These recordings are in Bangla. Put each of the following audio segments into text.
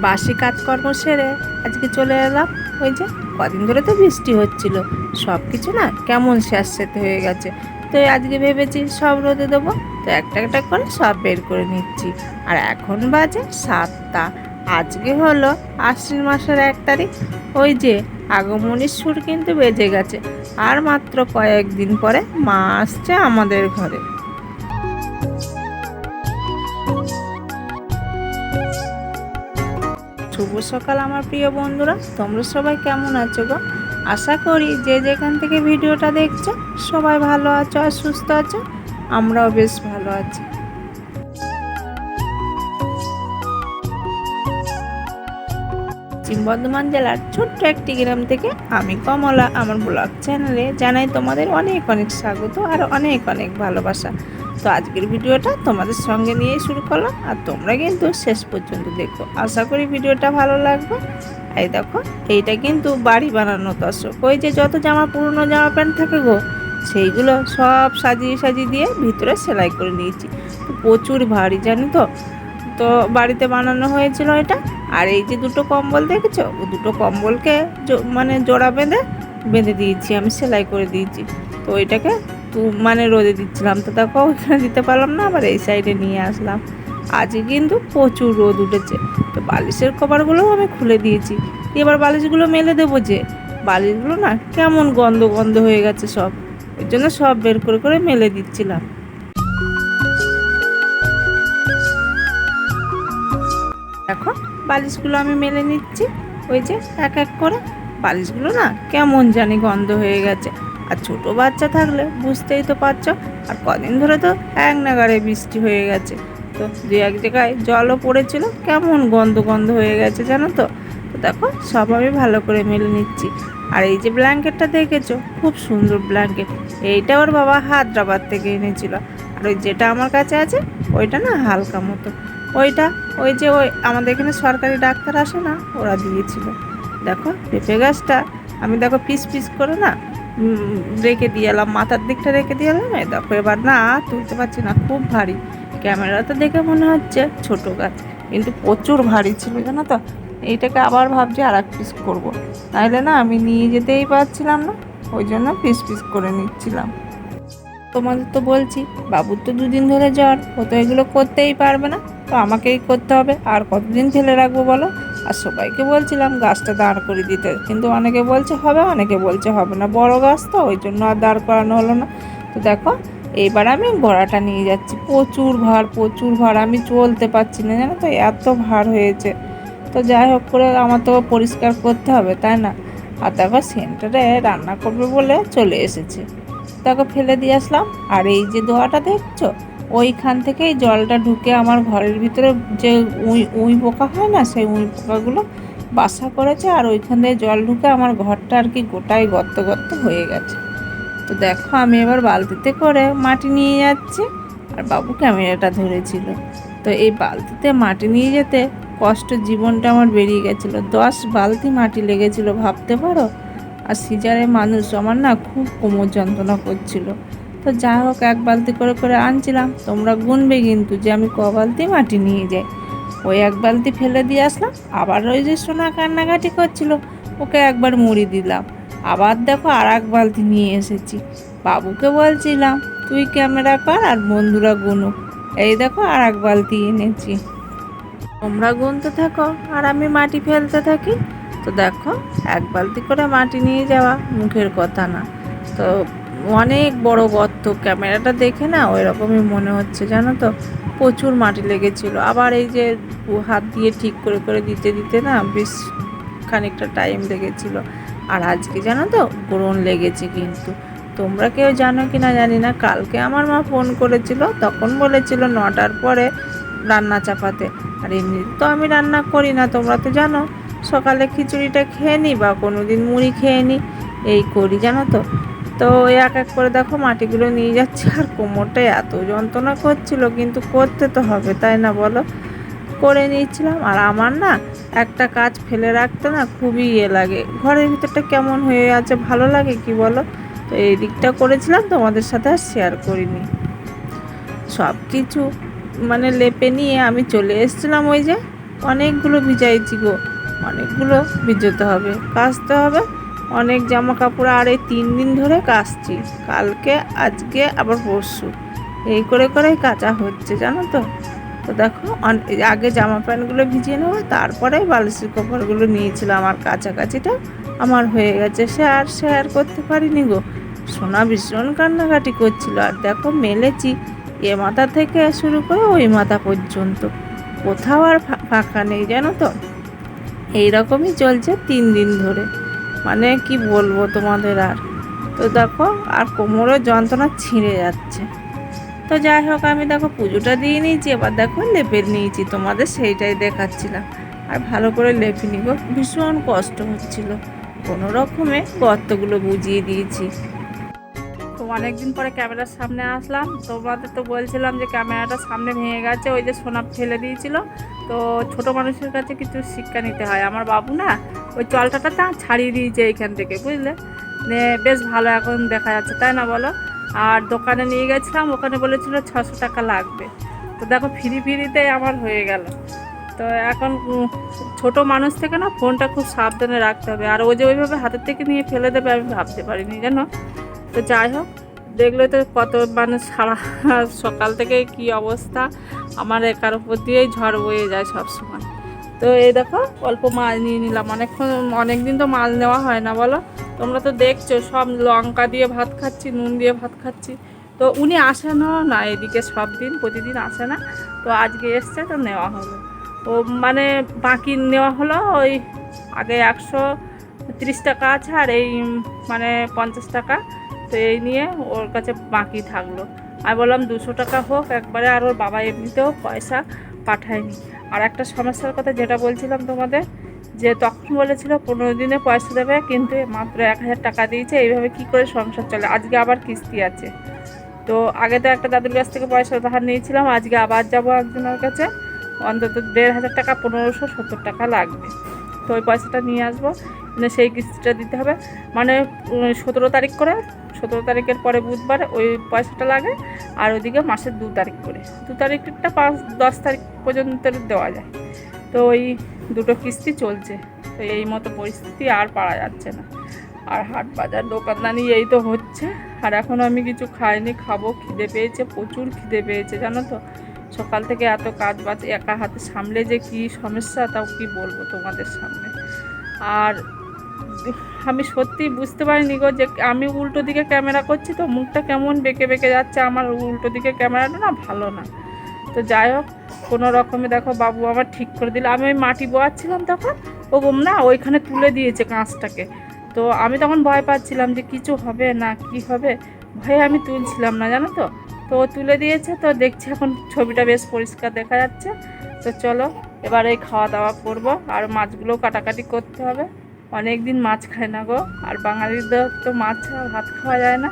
বাসি কাজকর্ম সেরে আজকে চলে এলাম। ওই যে কদিন ধরে তো বৃষ্টি হচ্ছিল। সব কিছু না কেমন স্যাঁতস্যাঁতে হয়ে গেছে। তো আজকে ভেবেছি সব রোদে দেবো। তো একটা একটা করে সব বের করে নিচ্ছি। আর এখন বাজে সাতটা। আজকে হলো আশ্বিন মাসের এক তারিখ। ওই যে আগমনীর সুর কিন্তু বেজে গেছে। আর মাত্র কয়েকদিন পরে মা আসছে আমাদের ঘরে। শুভ সকাল আমার প্রিয় বন্ধুরা। তোমরা সবাই কেমন আছো গো? আশা করি যে যেখান থেকে ভিডিওটা দেখছ, সবাই ভালো আছো আর সুস্থ আছো। আমরাও বেশ ভালো আছি। পশ্চিম বর্ধমান জেলার ছোট্ট একটি গ্রাম থেকে আমি কমলা, আমার ব্লগ চ্যানেলে জানাই তোমাদের অনেক অনেক স্বাগত আর অনেক অনেক ভালোবাসা। তো আজকের ভিডিওটা তোমাদের সঙ্গে নিয়ে শুরু করলাম, আর তোমরা কিন্তু শেষ পর্যন্ত দেখো। আশা করি ভিডিওটা ভালো লাগবে। এই দেখো, এইটা কিন্তু বাড়ি বানানো দর্শক। ওই যে যত জামা, পুরনো জামা প্যান্ট থাকে গো, সেইগুলো সব সাজিয়ে সাজিয়ে দিয়ে ভিতরে সেলাই করে নিয়েছি। প্রচুর ভারী, জানি তো? তো বাড়িতে বানানো হয়েছিল এটা। আর এই যে দুটো কম্বল দেখেছ? ও দুটো কম্বলকে মানে জোড়া বেঁধে বেঁধে দিয়েছি আমি, সেলাই করে দিয়েছি। তো ওইটাকে তু মানে রোদে দিচ্ছিলাম তো দেখো ওইখানে দিতে পারলাম না, আবার এই সাইডে নিয়ে আসলাম। আজকে কিন্তু প্রচুর রোদ উঠেছে। তো বালিশের কভারগুলোও আমি খুলে দিয়েছি। এবার বালিশগুলো মেলে দেবো যে, বালিশগুলো না কেমন গন্ধ গন্ধ হয়ে গেছে সব। ওই জন্য সব বের করে করে মেলে দিচ্ছিলাম। দেখো, বালিশগুলো আমি মেলে নিচ্ছি। ওই যে এক এক করে। বালিশগুলো না কেমন জানি গন্ধ হয়ে গেছে। আর ছোট বাচ্চা থাকলে বুঝতেই তো পারছ। আর কদিন ধরে তো এক নাগারে বৃষ্টি হয়ে গেছে। তো দু এক জায়গায় জলও পড়েছিল, কেমন গন্ধ গন্ধ হয়ে গেছে জানো তো? তো দেখো, সব আমি ভালো করে মেলে নিচ্ছি। আর এই যে ব্ল্যাঙ্কেটটা দেখেছ, খুব সুন্দর ব্ল্যাঙ্কেট। এইটা ওর বাবা হায়দ্রাবাদ থেকে এনেছিল। আর ওই যেটা আমার কাছে আছে, ওইটা না হালকা মতো। ওইটা, ওই যে ওই আমাদের এখানে সরকারি ডাক্তার আসে না, ওরা দিয়েছিল। দেখো, পেঁপে গাছটা, আমি দেখো পিস পিস করে না রেখে দিয়ে এলাম, মাথার দিকটা রেখে দিয়ে এলাম এবার না তুলতে পারছি না, খুব ভারী। ক্যামেরাতে দেখে মনে হচ্ছে ছোট গাছ, কিন্তু প্রচুর ভারী ছিল, জানো তো? এইটাকে আবার ভাবছি আর এক পিস করব। তাইলে না আমি নিয়ে যেতেই পারছিলাম না, ওই জন্য পিস পিস করে নিচ্ছিলাম। তোমাদের তো বলছি, বাবুর তো দুদিন ধরে জ্বর, ও তো এগুলো করতেই পারবে না, তো আমাকেই করতে হবে, আর কতদিন ফেলে রাখব বলো? আর সবাইকে বলছিলাম গাছটা দাঁড় করে দিতে। কিন্তু অনেকে বলছে হবে, অনেকে বলছে হবে না। বড় গাছ তো, ওই জন্য আর দাঁড় করানো হলো না। তো দেখো, এইবার আমি ঘোড়াটা নিয়ে যাচ্ছি। প্রচুর ভার প্রচুর ভার। আমি চলতে পারছি না, জানো তো, এত ভার হয়েছে। তো যাই হোক, করে আমার তো পরিষ্কার করতে হবে, তাই না? আর দেখো, সেন্টারে রান্না করবে বলে চলে এসেছে। তাকে ফেলে দিয়ে আসলাম। আর এই যে দোয়াটা দেখছ ওইখান থেকেই জলটা ঢুকে আমার ঘরের ভিতরে যে উই উই পোকা হয় না, সেই উই পোকাগুলো বাসা করেছে আর ওইখান থেকে জল ঢুকে আমার ঘরটা আর কি গোটাই গর্ত গর্ত হয়ে গেছে। তো দেখো আমি এবার বালতিতে করে মাটি নিয়ে যাচ্ছি আর বাবু ক্যামেরাটা ধরেছিল। তো এই বালতিতে মাটি নিয়ে যেতে কষ্ট জীবনটা আমার বেরিয়ে গেছিল। দশ বালতি মাটি লেগেছিল, ভাবতে পারো? আর সিজারে মানুষ আমার না খুব কোমর যন্ত্রণা করছিল। তো যা হোক, এক বালতি করে করে আনছিলাম। তোমরা গুনবে কিন্তু যে আমি ক বালতি মাটি নিয়ে যাই। ওই এক বালতি ফেলে দিয়ে আসলাম। আবার ওই যে সোনা কান্নাকাটি করছিল, ওকে একবার মুড়ি দিলাম। আবার দেখো আর এক বালতি নিয়ে এসেছি। বাবুকে বলছিলাম, তুই ক্যামেরা কর আর বন্ধুরা গুনুক। এই দেখো আর এক বালতি এনেছি। তোমরা গুনতে থাকো আর আমি মাটি ফেলতে থাকি। তো দেখো, এক বালতি করে মাটি নিয়ে যাওয়া মুখের কথা না। তো অনেক বড় গর্ত। ক্যামেরাটা দেখে না ওই রকমই মনে হচ্ছে, জানো তো? প্রচুর মাটি লেগেছিল। আবার এই যে হাত দিয়ে ঠিক করে করে দিতে দিতে না বেশ খানিকটা টাইম লেগেছিল। আর আজকে জানো তো গ্রহণ লেগেছে কিন্তু। তোমরা কেউ জানো কি না জানি না, কালকে আমার মা ফোন করেছিল, তখন বলেছিল নটার পরে রান্না চাপাতে। আর এমনি তো আমি রান্না করি না, তোমরা তো জানো। সকালে খিচুড়িটা খেয়ে নিই বা কোনো দিন মুড়ি খেয়ে নিই এই করি, জানো তো? তো এক এক করে দেখো মাটিগুলো নিয়ে যাচ্ছে। আর কোমরটা এত যন্ত্রণা করছিল, কিন্তু করতে তো হবে, তাই না বলো? করে নিয়েছিলাম, আর আমার না একটা কাজ ফেলে রাখতে না খুবই ইয়ে লাগে। ঘরের ভিতরটা কেমন হয়ে আছে, ভালো লাগে কি বলো? তো এই দিকটা করেছিলাম, তোমাদের সাথে আর শেয়ার করিনি। সব কিছু মানে লেপে নিয়ে আমি চলে এসেছিলাম ওই যে, অনেকগুলো ভিজাইছি গো, অনেকগুলো ভিজোতে হবে কাচতে হবে। অনেক জামা কাপড় আর এই তিন দিন ধরে কাচছি। কালকে, আজকে, আবার পরশু। এই করে করেই কাচা হচ্ছে, জানো তো? তো দেখো আগে জামা প্যান্টগুলো ভিজিয়ে নেব তারপরে বালিশের কভারগুলো নিয়েছিলাম। আর কাছাকাছিটা আমার হয়ে গেছে। সে আর শেয়ার করতে পারিনি গো। সোনা ভীষণ কান্নাকাটি করছিল। আর দেখো, মেলেছি এ মাথা থেকে শুরু করে ওই মাথা পর্যন্ত। কোথাও আর ফাঁকা নেই, জানো তো? এইরকমই চলছে তিন দিন ধরে। মানে কি বলব তোমাদের আর? তো দেখো, আর কোমরের যন্ত্রণা ছিঁড়ে যাচ্ছে। তো যাই হোক, আমি দেখো পুজোটা দিয়ে নিয়েছি, এবার দেখো লেপে নিয়েছি, তোমাদের সেইটাই দেখাচ্ছিলাম। আর ভালো করে লেপে নিব, ভীষণ কষ্ট হচ্ছিল। কোনো রকমে গর্তগুলো বুঝিয়ে দিয়েছি। তো অনেকদিন পরে ক্যামেরার সামনে আসলাম, তোমাদের তো বলছিলাম যে ক্যামেরাটা সামনে ভেঙে গেছে, ওই যে সোনা ফেলে দিয়েছিল। তো ছোট মানুষের কাছে কিছু শিক্ষা নিতে হয়। আমার বাবু না ওই চলটাটা তা ছাড়িয়ে দিয়েছে এইখান থেকে, বুঝলে? বেশ ভালো এখন দেখা যাচ্ছে, তাই না বলো? আর দোকানে নিয়ে গেছিলাম, ওখানে বলেছিল ছশো টাকা লাগবে। তো দেখো, ফিরি ফিরিতে আমার হয়ে গেল। তো এখন ছোট মানুষ থেকে না ফোনটা খুব সাবধানে রাখতে হবে। আর ও যে ওইভাবে হাতের থেকে নিয়ে ফেলে দেবে, আমি ভাবতে পারিনি, জানো? তো যাই হোক, দেখলে তো কত মানে সারা সকাল থেকে কি অবস্থা? আমার একার উপর দিয়েই ঝড় বয়ে যায় সব সময় তো এই দেখো, অল্প মাছ নিয়ে নিলাম। অনেকক্ষণ অনেক দিন তো মাছ নেওয়া হয় না, বলো? তোমরা তো দেখছ, সব লঙ্কা দিয়ে ভাত খাচ্ছি, নুন দিয়ে ভাত খাচ্ছি। তো উনি আসেনও না, এদিকে সব দিন, প্রতিদিন আসে না। তো আজকে এসছে, তো নেওয়া হলো। ও মানে বাকি নেওয়া হলো ওই আগে একশো তিরিশ টাকা আছে, আর এই মানে পঞ্চাশ টাকা। তো এই নিয়ে ওর কাছে বাকি থাকল। আমি বললাম, দুশো টাকা হোক, একবারে আর ওর বাবা এমনিতেও পয়সা। পাঠায়নি। আর একটা সমস্যার কথা যেটা বলছিলাম তোমাদের, যে তখন বলেছিল পনেরো দিনে পয়সা দেবে, কিন্তু মাত্র এক হাজার টাকা দিয়েছে, এইভাবে কি করে সংসার চলে? আজকে আবার কিস্তি আছে। তো আগে তো একটা দাদুর কাছ থেকে পয়সা ধার নিয়েছিলাম, আজকে আবার যাব একজনের কাছে। অন্তত দেড় হাজার টাকা, পনেরোশো সত্তর টাকা লাগবে। তো ওই পয়সাটা নিয়ে আসব মানে সেই কিস্তিটা দিতে হবে। মানে সতেরো তারিখ করে সতেরো তারিখের পরে বুধবার ওই পয়সাটা লাগে, আর ওইদিকে মাসের দু তারিখ করে। দু তারিখটা পাঁচ, দশ তারিখ পর্যন্ত দেওয়া যায়। তো ওই দুটো কিস্তি চলছে। তো এই মতো পরিস্থিতি আর পারা যাচ্ছে না। আর হাট বাজার, দোকানদানি এই তো হচ্ছে। আর এখন আমি কিছু খাইনি, খাব। খিদে পেয়েছে, প্রচুর খিদে পেয়েছে, জানো তো? সকাল থেকে এত কাজ বাজ, একা হাতে সামলে যে কি সমস্যা, তাও কি বলব তোমাদের সামনে? আর আমি সত্যি বুঝতে পারিনি গো যে আমি উল্টো দিকে ক্যামেরা করছি তো মুখটা কেমন বেঁকে বেঁকে যাচ্ছে, আমার উল্টো দিকে ক্যামেরাটা না ভালো না। তো যাই হোক, কোনো রকমে দেখো বাবু আমার ঠিক করে দিল। আমি ওই মাটি বোয়াচ্ছিলাম তখন, ও না ওইখানে তুলে দিয়েছে কাঁচটাকে। তো আমি তখন ভয় পাচ্ছিলাম যে কিছু হবে না, কি হবে? ভয়ে আমি তুলছিলাম না, জানো তো? তো ও তুলে দিয়েছে, তো দেখছি এখন ছবিটা বেশ পরিষ্কার দেখা যাচ্ছে। তো চলো, এবার এই খাওয়া দাওয়া করব, আর মাছগুলো কাটাকাটি করতে হবে। অনেক দিন মাছ খায় না গো। আর বাঙালিদের তো মাছ ছাড়া ভাত খাওয়া যায় না।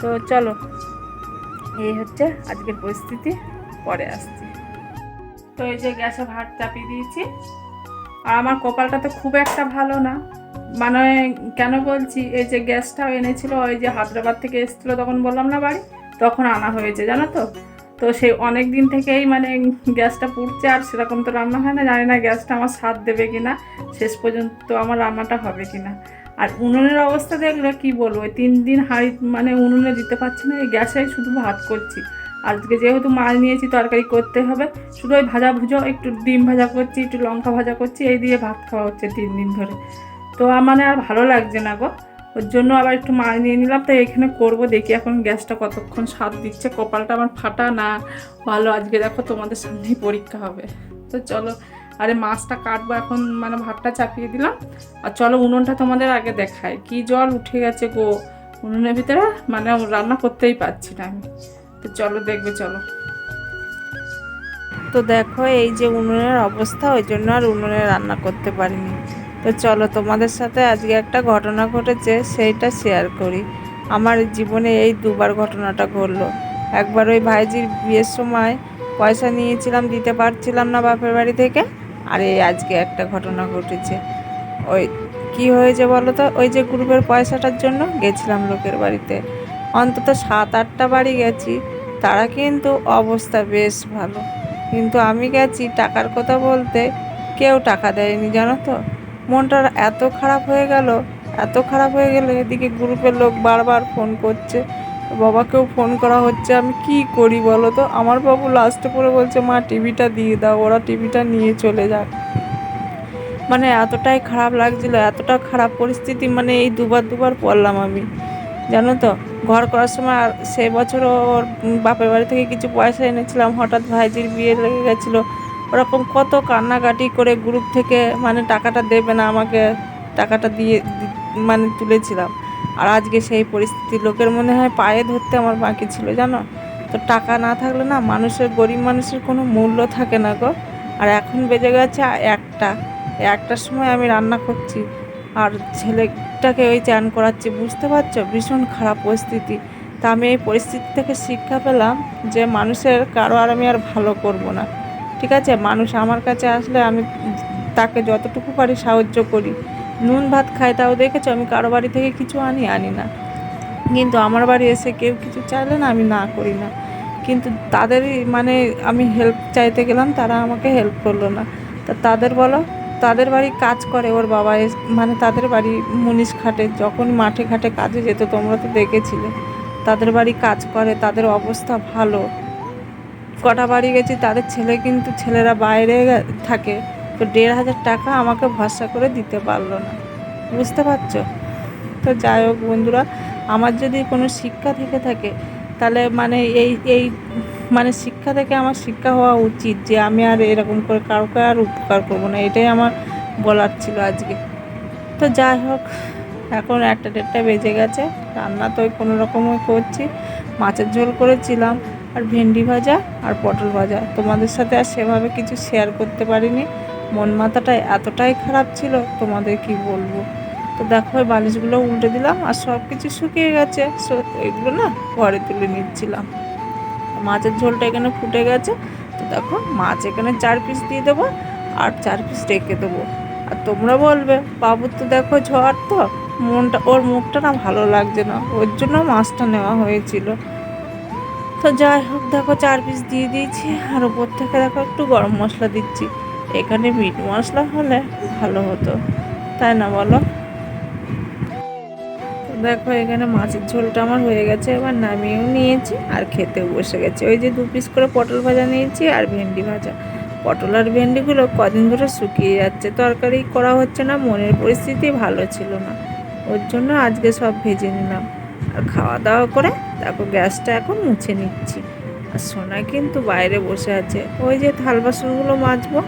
তো চলো, এই হচ্ছে আজকের পরিস্থিতি, পরে আসছি। তো এই যে গ্যাসে ভাত চাপিয়ে দিয়েছি। আর আমার কপালটা তো খুব একটা ভালো না। মানে কেন বলছি, এই যে গ্যাসটাও এনেছিল, ওই যে হায়দ্রাবাদ থেকে এসেছিল তখন বললাম না বাড়ি, তখন আনা হয়েছে, জানো তো? তো সেই অনেক দিন থেকেই মানে গ্যাসটা পুড়ছে আর সেরকম তো রান্না হয় না, জানি না গ্যাসটা আমার স্বাদ দেবে কি না শেষ পর্যন্ত আমার রান্নাটা হবে কিনা। আর উনুনের অবস্থা দেখলে কি বলব, ওই তিন দিন হাঁড়ি মানে উনুনে দিতে পারছি না, এই গ্যাসে শুধু ভাত করছি। আজকে যেহেতু মাছ নিয়েছি, তরকারি করতে হবে, শুধু ওই ভাজা ভুজো, একটু ডিম ভাজা করছি, একটু লঙ্কা ভাজা করছি, এই দিয়ে ভাত খাওয়া হচ্ছে তিন দিন ধরে। তো মানে আর ভালো লাগছে না গো। ওর জন্য আবার একটু মাছ নিয়ে নিলাম তো এখানে করব, দেখি এখন গ্যাসটা কতক্ষণ স্বাদ দিচ্ছে, কপালটা আমার ফাটা না? ভালো, আজকে দেখো তোমাদের সামনেই পরীক্ষা হবে। তো চলো, আরে মাছটা কাটবো এখন মানে ভাতটা চাপিয়ে দিলাম। আর চলো উনুনটা তোমাদের আগে দেখায় কি জল উঠে গেছে গো? উনুনের ভিতরে? মানে রান্না করতেই পারছি না আমি। তো চলো, দেখবে, চলো। তো দেখো, এই যে উনুনের অবস্থা, ওই জন্য আর উনুনে রান্না করতে পারিনি। তো চলো তোমাদের সাথে আজকে একটা ঘটনা ঘটেছে, সেইটা শেয়ার করি। আমার জীবনে এই দুবার ঘটনাটা ঘটলো। একবার ওই ভাইজির বিয়ের সময় পয়সা নিয়েছিলাম, দিতে পারছিলাম না বাপের বাড়ি থেকে, আর এই আজকে একটা ঘটনা ঘটেছে। ওই কি হয়েছে বলো তো? ওই যে গ্রুপের পয়সাটার জন্য গেছিলাম লোকের বাড়িতে। অন্তত সাত, আটটা বাড়ি গেছি, তারা কিন্তু অবস্থা বেশ ভালো। কিন্তু আমি গেছি টাকার কথা বলতে, কেউ টাকা দেয়নি, জানো তো? মনটা এত খারাপ হয়ে গেল, এত খারাপ হয়ে গেলে, এদিকে গ্রুপের লোক বারবার ফোন করছে। বাবাকেও ফোন করা হচ্ছে, আমি কি করি বলো তো? আমার বাবু লাস্টে পরে বলছে, মা, টিভিটা দিয়ে দাও, ওরা টিভিটা নিয়ে চলে যাক। মানে এতটাই খারাপ লাগছিল, এতটা খারাপ পরিস্থিতি মানে এই দুবার দুবার পড়লাম আমি, জানো তো? ঘর করার সময় সে বছর ওর বাপের বাড়ি থেকে কিছু পয়সা এনেছিলাম, হঠাৎ ভাইজির বিয়ে লেগে গেছিল ওরকম কত কান্নাকাটি করে গ্রুপ থেকে মানে টাকাটা দেবে না আমাকে, টাকাটা দিয়ে মানে তুলেছিলাম। আর আজকে সেই পরিস্থিতি, লোকের মনে হয় পায়ে ধরতে আমার বাকি ছিল, জানো? তো টাকা না থাকলে না মানুষের, গরিব মানুষের কোনো মূল্য থাকে না গো। আর এখন বেজে গেছে একটা, একটার সময় আমি রান্না করছি। আর ছেলেটাকে ওই চান করাচ্ছি, বুঝতে পারছ? ভীষণ খারাপ পরিস্থিতি। তা আমি এই পরিস্থিতি থেকে শিক্ষা পেলাম যে মানুষের কারও আর আমি আর ভালো করব না। ঠিক আছে? মানুষ আমার কাছে আসলে আমি তাকে যতটুকু পারি সাহায্য করি। নুন ভাত খায় তাও দেখেছ? আমি কারও বাড়ি থেকে কিছু আনি আনি না। কিন্তু আমার বাড়ি এসে কেউ কিছু চাইলে না, আমি না করি না। কিন্তু তাদেরই মানে আমি হেল্প চাইতে গেলাম, তারা আমাকে হেল্প করল না। তা তাদের বলো, তাদের বাড়ি কাজ করে ওর বাবা মানে তাদের বাড়ি মুনিশ খাটে যখন মাঠে ঘাটে কাজে যেত, তোমরা তো দেখেছিলে। তাদের বাড়ি কাজ করে, তাদের অবস্থা ভালো। কটা বাড়ি গেছি, তাদের ছেলে কিন্তু ছেলেরা বাইরে থাকে। তো দেড় হাজার টাকা আমাকে ভরসা করে দিতে পারল না। বুঝতে পারছ? তো যাই হোক বন্ধুরা, আমার যদি কোনো শিক্ষা থেকে থাকে, তাহলে মানে এই এই মানে শিক্ষা থেকে আমার শিক্ষা হওয়া উচিত যে আমি আর এরকম করে কাউকে আর উপকার করব না, এটাই আমার বলার ছিল আজকে। তো যাই হোক, এখন একটা দেড়টা বেজে গেছে, রান্না তো কোনো রকমই করছি, মাছের ঝোল করেছিলাম। আর ভেন্ডি ভাজা আর পটল ভাজা। তোমাদের সাথে আর সেভাবে কিছু শেয়ার করতে পারিনি। মন মাথাটা এতটাই খারাপ ছিল, তোমাদের কি বলব? তো দেখো, ওই বালিশগুলো উল্টে দিলাম আর সব কিছু শুকিয়ে গেছে। সো, এগুলো না ঘরে তুলে নিচ্ছিলাম। মাছের ঝোলটা এখানে ফুটে গেছে। তো দেখো, মাছ এখানে চার পিস দিয়ে দেবো আর চার পিস রেখে দেবো। আর তোমরা বলবে বাবুর তো দেখো ঝড় তো। মনটা, ওর মুখটা না ভালো লাগছে না। ওর জন্য মাছটা নেওয়া হয়েছিল। তো যাই হোক, দেখো চার পিস দিয়ে দিয়েছি। আর ওপর থেকে দেখো একটু গরম মশলা দিচ্ছি। এখানে মিট মশলা হলে ভালো হতো। তাই না বলো? দেখো এখানে মাছের ঝোলটা আমার হয়ে গেছে, এবার নামিয়েও নিয়েছি আর খেতেও বসে গেছে। ওই যে দু পিস করে পটল ভাজা নিয়েছি আর ভেন্ডি ভাজা। পটল আর ভেন্ডিগুলো কদিন ধরে শুকিয়ে যাচ্ছে। তরকারি করা হচ্ছে না, মনের পরিস্থিতি ভালো ছিল না। ওর জন্য আজকে সব ভেজে নিলাম। আর খাওয়া দাওয়া করে দেখো গ্যাসটা এখন মুছে নিচ্ছি। আর সোনা কিন্তু বাইরে বসে আছে। ওই যে থাল বাসনগুলো মাজবো,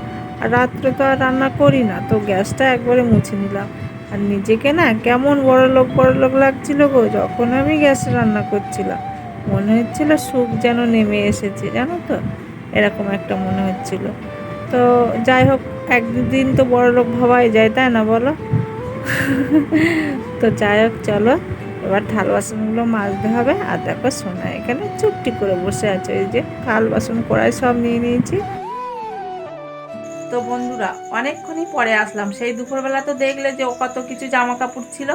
আর রাত্রে তো আর রান্না করি না, তো গ্যাসটা একবারে মুছে নিলাম। আর নিজেকে না কেমন বড় লোক বড় লোক লাগছিল গো, যখন আমি গ্যাসে রান্না করছিলাম। মনে হচ্ছিল সুখ যেন নেমে এসেছে, জানো তো? এরকম একটা মনে হচ্ছিল। তো যাই হোক একদিন তো বড় লোক ভাবাই যায়, তাই না বলো? তো যাই হোক, চলো। এবার থাল বাসনগুলো মাজতে হবে আর দেখো সোনা এখানে চুপটি করে বসে আছে, এই যে থাল বাসন, কড়াই সব নিয়ে নিয়েছি। তো বন্ধুরা, অনেকক্ষণই পরে আসলাম। সেই দুপুরবেলা তো দেখলে যে ও কত কিছু জামা কাপড় ছিল,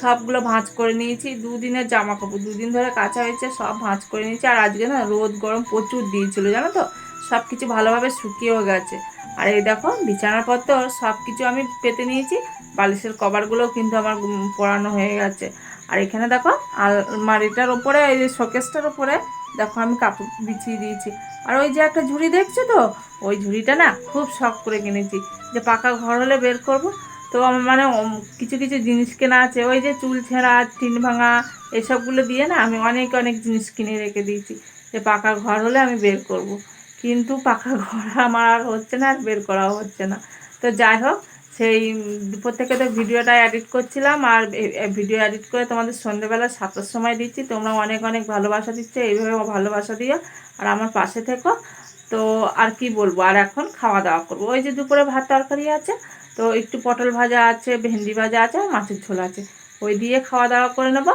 সবগুলো ভাঁজ করে নিয়েছি। দুদিনের জামা কাপড় দুদিন ধরে কাঁচা হয়েছে, সব ভাঁজ করে নিয়েছি। আর আজকে না রোদ গরম প্রচুর দিয়েছিল, জানো তো? সব কিছু ভালোভাবে শুকিয়েও গেছে। আর এই দেখো, বিছানার পত্র, সব কিছু আমি পেতে নিয়েছি। বালিশের কভারগুলোও কিন্তু আমার পরানো হয়ে গেছে। আর এখানে দেখো আলমারিটার ওপরে, এই যে শোকেসটার ওপরে, দেখো আমি কাপড় বিছিয়ে দিয়েছি। আর ওই যে একটা ঝুড়ি দেখছ তো? ওই ঝুড়িটা না খুব শখ করে কিনেছি। যে পাকা ঘর হলে বের করব। তো মানে কিছু কিছু জিনিস কেনা আছে। ওই যে চুল ছেঁড়া, টিন ভাঙা, এসবগুলো দিয়ে না আমি অনেক অনেক জিনিস কিনে রেখে দিয়েছি। যে পাকা ঘর হলে আমি বের করব। কিন্তু পাকা ঘর আমার আর হচ্ছে না আর বের করাও হচ্ছে না। তো যাই হোক সেই দুপুর থেকে তো ভিডিওটা এডিট করছিলাম আর ভিডিও এডিট করে তোমাদের সন্ধ্যেবেলা সাতটার সময় দিচ্ছি। তোমরা অনেক অনেক ভালোবাসা দিচ্ছে, এইভাবে ভালোবাসা দিও। আর আমার পাশে থেকো। তো আর কি বলব? আর এখন খাওয়া দাওয়া করব। ওই যে দুপুরে ভাত তরকারি আছে, তো একটু পটল ভাজা আছে, ভেন্ডি ভাজা আছে, আর মাছের ঝোল আছে। ওই দিয়ে খাওয়া দাওয়া করে নেব।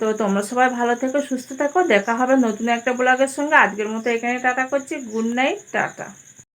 তো তোমরা সবাই ভালো থেকো, সুস্থ থেকো। দেখা হবে নতুন একটা ব্লগের সঙ্গে। আজকের মতো এখানে টাটা করছি। Good night, tata.